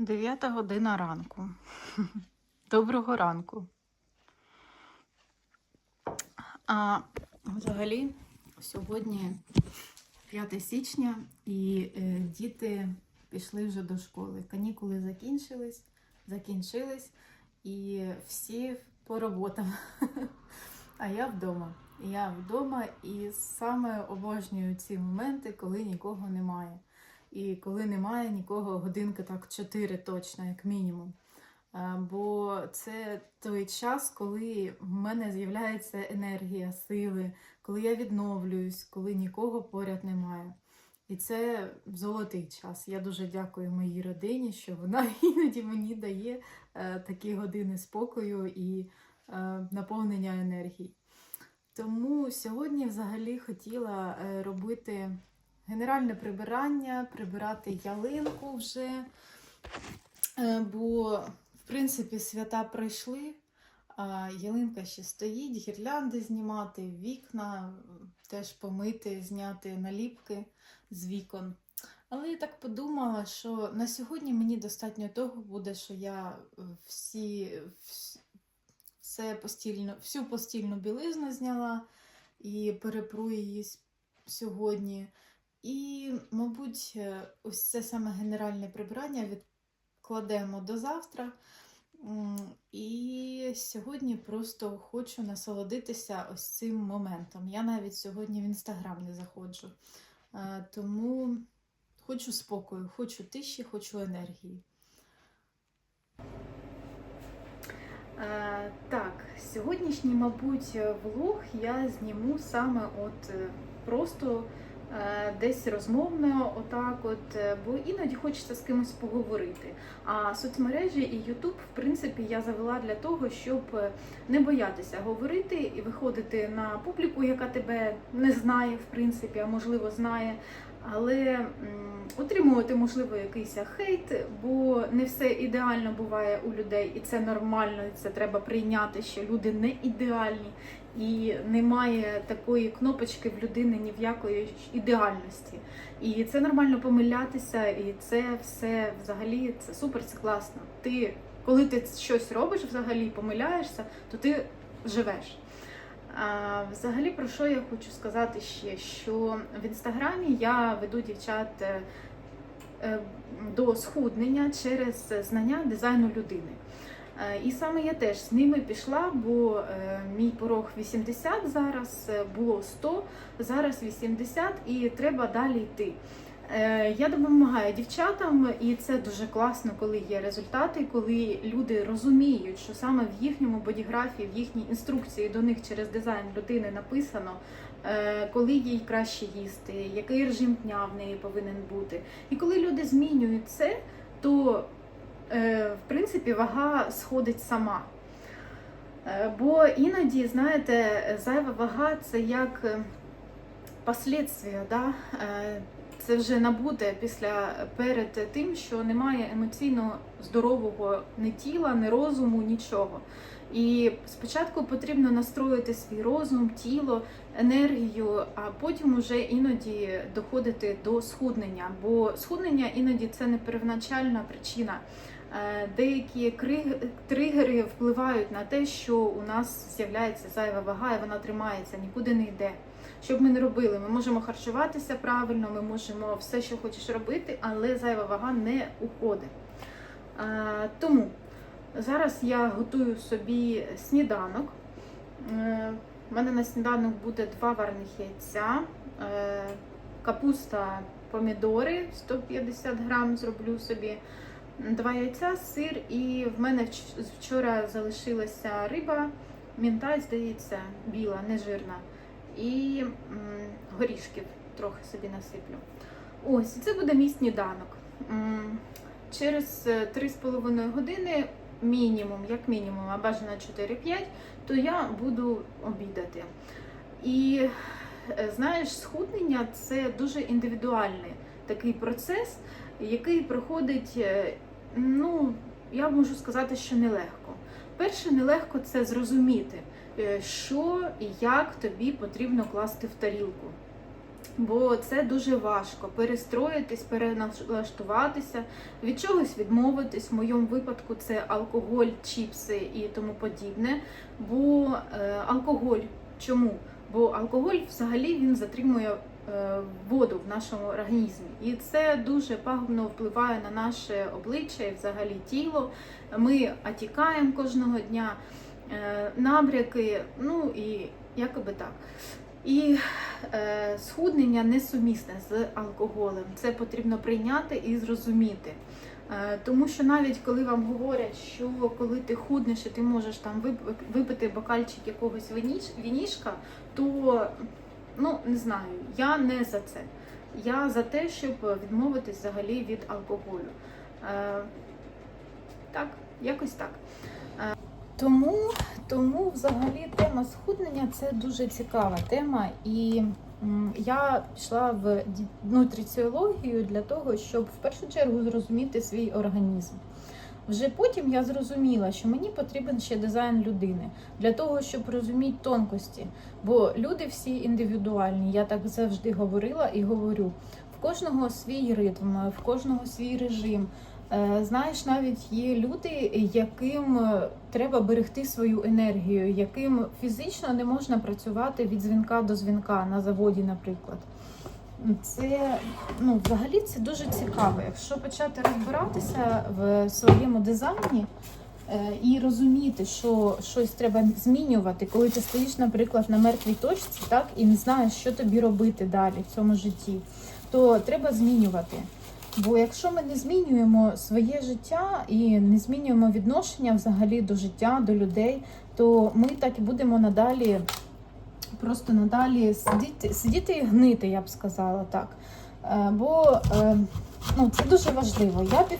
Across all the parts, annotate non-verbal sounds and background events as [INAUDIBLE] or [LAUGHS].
Дев'ята година ранку. [LAUGHS] Доброго ранку. А взагалі, сьогодні 5 січня, і е, діти пішли вже до школи. Канікули закінчились, закінчились, і всі по роботам. [LAUGHS] А я вдома. Я вдома і саме обожнюю ці моменти, коли нікого немає. І коли немає нікого, годинки так 4 точно, як мінімум. Е, Бо це той час, коли в мене з'являється енергія, сили, коли я відновлююсь, коли нікого поряд немає. І це золотий час. Я дуже дякую моїй родині, що вона [LAUGHS] іноді мені дає е, такі години спокою і е, наповнення енергії. Тому сьогодні взагалі хотіла робити генеральне прибирання, прибирати ялинку вже. Е, Бо, в принципі, свята пройшли, а ялинка ще стоїть, гірлянди знімати, вікна теж помити, зняти наліпки з вікон. Але я так подумала, що на сьогодні мені достатньо того буде, що я е, всі, все постільно, всю постільну білизну зняла і перепру її сьогодні. І, мабуть, е, ось це саме генеральне прибирання відкладемо до завтра. І сьогодні просто хочу насолодитися ось цим моментом. Я навіть сьогодні в інстаграм не заходжу. Е, Тому хочу спокою, хочу тиші, хочу енергії. Е, Так, сьогоднішній, мабуть, влог я зніму саме от просто десь розмовно, отак, от, е, бо іноді хочеться з кимось поговорити. А соцмережі і Ютуб, в принципі, я завела для того, щоб е, не боятися говорити і виходити на публіку, яка тебе не знає, в принципі, а можливо знає. Але отримувати, можливо, якийсь хейт, бо не все ідеально буває у людей, і це нормально, і це треба прийняти, що люди не ідеальні, і немає такої кнопочки в людини ні в якої ідеальності. І це нормально помилятися, і це все взагалі це супер, це класно. Ти, коли ти щось робиш взагалі, помиляєшся, то ти живеш. А, взагалі, про що я хочу сказати ще? Що в інстаграмі я веду дівчат е, е, до схуднення через знання дизайну людини. Е, І саме я теж з ними пішла, бо е, мій порог 80 зараз, е, було 100, зараз 80 і треба далі йти. Я допомагаю дівчатам, і це дуже класно, коли є результати, коли люди розуміють, що саме в їхньому бодіграфії, в їхній інструкції до них через дизайн людини написано, коли їй краще їсти, який режим дня в неї повинен бути. І коли люди змінюють це, то в принципі вага сходить сама. Е, Бо іноді, знаєте, зайва вага це як е, последствия, да? Е, це вже набуде після перед тим, що немає емоційно здорового ні тіла, ні розуму, нічого. І спочатку потрібно настроїти свій розум, тіло, енергію, а потім уже іноді доходити до схуднення. Бо схуднення іноді це не первоначальна причина. Е, Деякі тригери впливають на те, що у нас з'являється зайва вага, і вона тримається, нікуди не йде. Що б ми не робили, ми можемо харчуватися правильно, ми можемо все, що хочеш робити, але зайва вага не уходить. Е, Тому зараз я готую собі сніданок. Е, У мене на сніданок буде два варених яйця, е, капуста, помідори 150 грам зроблю собі. Два яйця, сир, і в мене вчора залишилася риба, мінтай, здається, біла, не жирна. І м, горішків трохи собі насиплю. Ось, це буде мій сніданок. Через е, 3,5 години мінімум, як мінімум, а бажано 4-5, то я буду обідати. І е, знаєш, схуднення це дуже індивідуальний такий процес, який проходить, е, ну, я можу сказати, що нелегко. Перше, нелегко це зрозуміти, е, що і як тобі потрібно класти в тарілку. Бо це дуже важко перестроїтись, переналаштуватися, від чогось відмовитись. В моєму випадку це алкоголь, чіпси і тому подібне. Бо е, алкоголь чому? Бо алкоголь взагалі він затримує воду в нашому організмі, і це дуже пагубно впливає на наше обличчя і взагалі тіло. Ми отікаємо кожного дня, е, набряки, ну і якоби так. І е, схуднення несумісне з алкоголем. Це потрібно прийняти і зрозуміти. Е, тому що навіть коли вам говорять, що коли ти худнеш і ти можеш там вип- випити бокальчик якогось вінішка, то ну не знаю, я не за це. Я за те, щоб відмовитись взагалі від алкоголю. Е, так, якось так. Е, тому, тому взагалі тема схуднення це дуже цікава тема. І я пішла в нутриціологію для того, щоб в першу чергу зрозуміти свій організм. Вже потім я зрозуміла, що мені потрібен ще дизайн людини для того, щоб розуміти тонкості. Бо люди всі індивідуальні. Я так завжди говорила і говорю. В кожного свій ритм, в кожного свій режим. Е, Знаєш, навіть є люди, яким е, треба берегти свою енергію, яким фізично не можна працювати від дзвінка до дзвінка на заводі, наприклад. Це ну, взагалі це дуже цікаво. Якщо почати розбиратися в своєму дизайні е, і розуміти, що щось треба змінювати, коли ти стоїш, наприклад, на мертвій точці, так і не знаєш, що тобі робити далі в цьому житті, то треба змінювати. Бо якщо ми не змінюємо своє життя і не змінюємо відношення взагалі до життя, до людей, то ми так і будемо надалі, просто надалі сидіти, сидіти і гнити, я б сказала так. Е, Бо е, ну, це дуже важливо. Я під...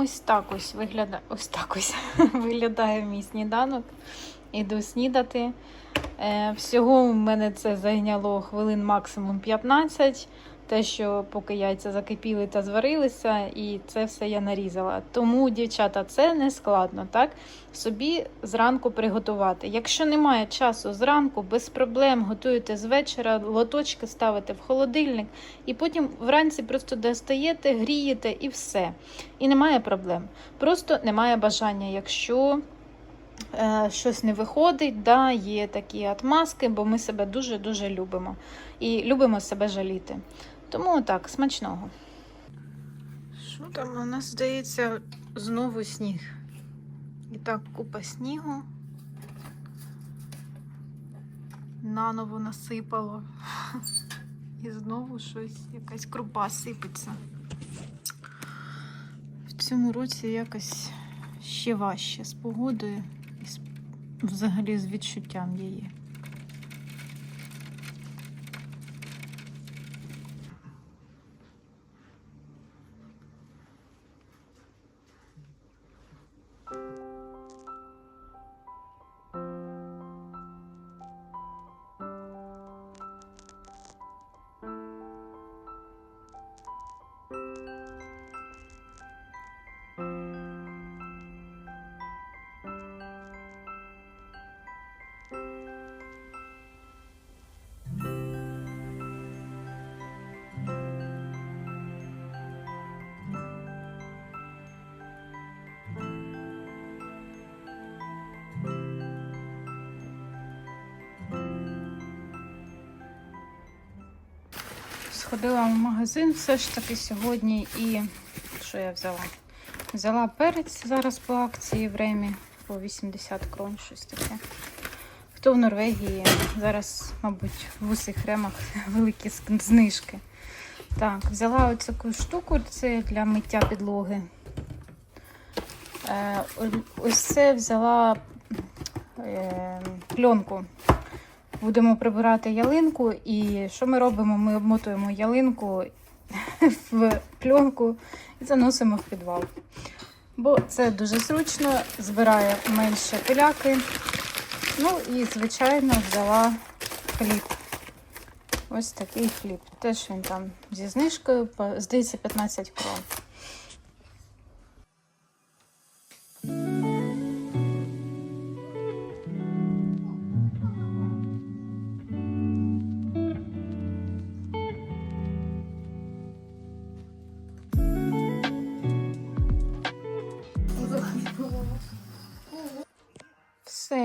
Ось так ось виглядає, ось так ось [LAUGHS] виглядає мій сніданок. Іду снідати. Е, всього в мене це зайняло хвилин максимум 15. Те, що поки яйця закипіли та зварилися, і це все я нарізала. Тому, дівчата, це не складно, так? Собі зранку приготувати. Якщо немає часу зранку, без проблем готуєте з вечора, лоточки ставите в холодильник, і потім вранці просто достаєте, грієте і все. І немає проблем. Просто немає бажання, якщо е, щось не виходить, да, є такі отмазки, бо ми себе дуже-дуже любимо. І любимо себе жаліти. Тому так, смачного. Що там у нас здається знову сніг? І так, купа снігу. Наново насипало. І знову щось, якась крупа сипеться. В цьому році якось ще важче з погодою і взагалі з відчуттям її. Сходила в магазин все ж таки сьогодні і що я взяла? Взяла перець зараз по акції в Ремі по 80 крон, щось таке. Хто в Норвегії? Зараз, мабуть, в усіх ремах [LAUGHS] великі знижки. Так, взяла ось таку штуку, це для миття підлоги. Е, ось це взяла е, пленку. Будемо прибирати ялинку, і що ми робимо? Ми обмотуємо ялинку [LAUGHS] в пленку і заносимо в підвал. Бо це дуже зручно, збирає менше пиляки. Ну і, звичайно, взяла хліб. Ось такий хліб. Теж він там зі знижкою, здається, 15 крон.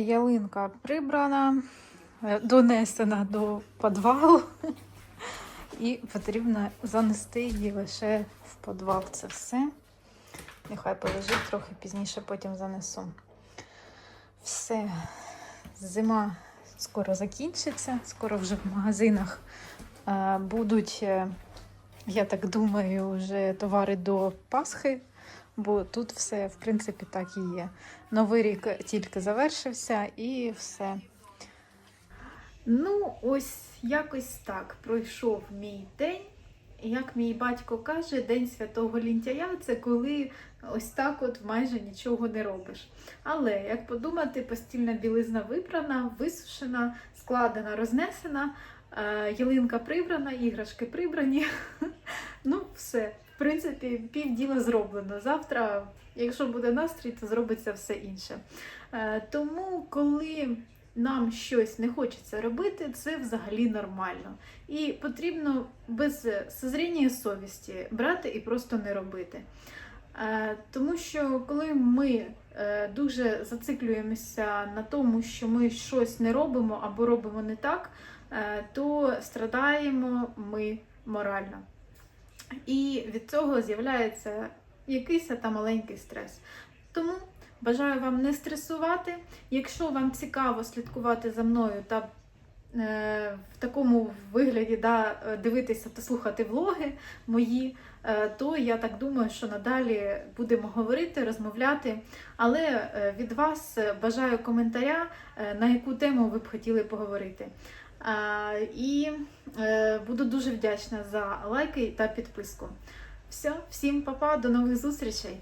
Ялинка прибрана, е, донесена до підвалу. І потрібно занести її лише в підвал. Це все. Нехай полежить трохи пізніше, потім занесу. Все, зима скоро закінчиться, скоро вже в магазинах е, будуть, е, я так думаю, вже товари до Пасхи, бо тут все, в принципі, так і є. Новий рік тільки завершився і все. Ну, ось якось так пройшов мій день. Як мій батько каже, День Святого Лінтяя це коли ось так от майже нічого не робиш. Але як подумати, постільна білизна випрана, висушена, складена, рознесена, е, ялинка прибрана, іграшки прибрані. [LAUGHS] Ну, все. В принципі, півділа зроблено. Завтра, якщо буде настрій, то зробиться все інше. Е, Тому, коли нам щось не хочеться робити, це взагалі нормально. І потрібно без созріння совісті брати і просто не робити. Е, Тому що коли ми е, дуже зациклюємося на тому, що ми щось не робимо або робимо не так, е, то страдаємо ми морально. І від цього з'являється якийсь там маленький стрес. Тому бажаю вам не стресувати. Якщо вам цікаво слідкувати за мною та е, в такому вигляді да, дивитися та слухати влоги мої, е, то я так думаю, що надалі будемо говорити, розмовляти. Але е, від вас бажаю коментаря, на яку тему ви б хотіли поговорити. І е, буду дуже вдячна за лайки та підписку. Все, всім па-па, до нових зустрічей!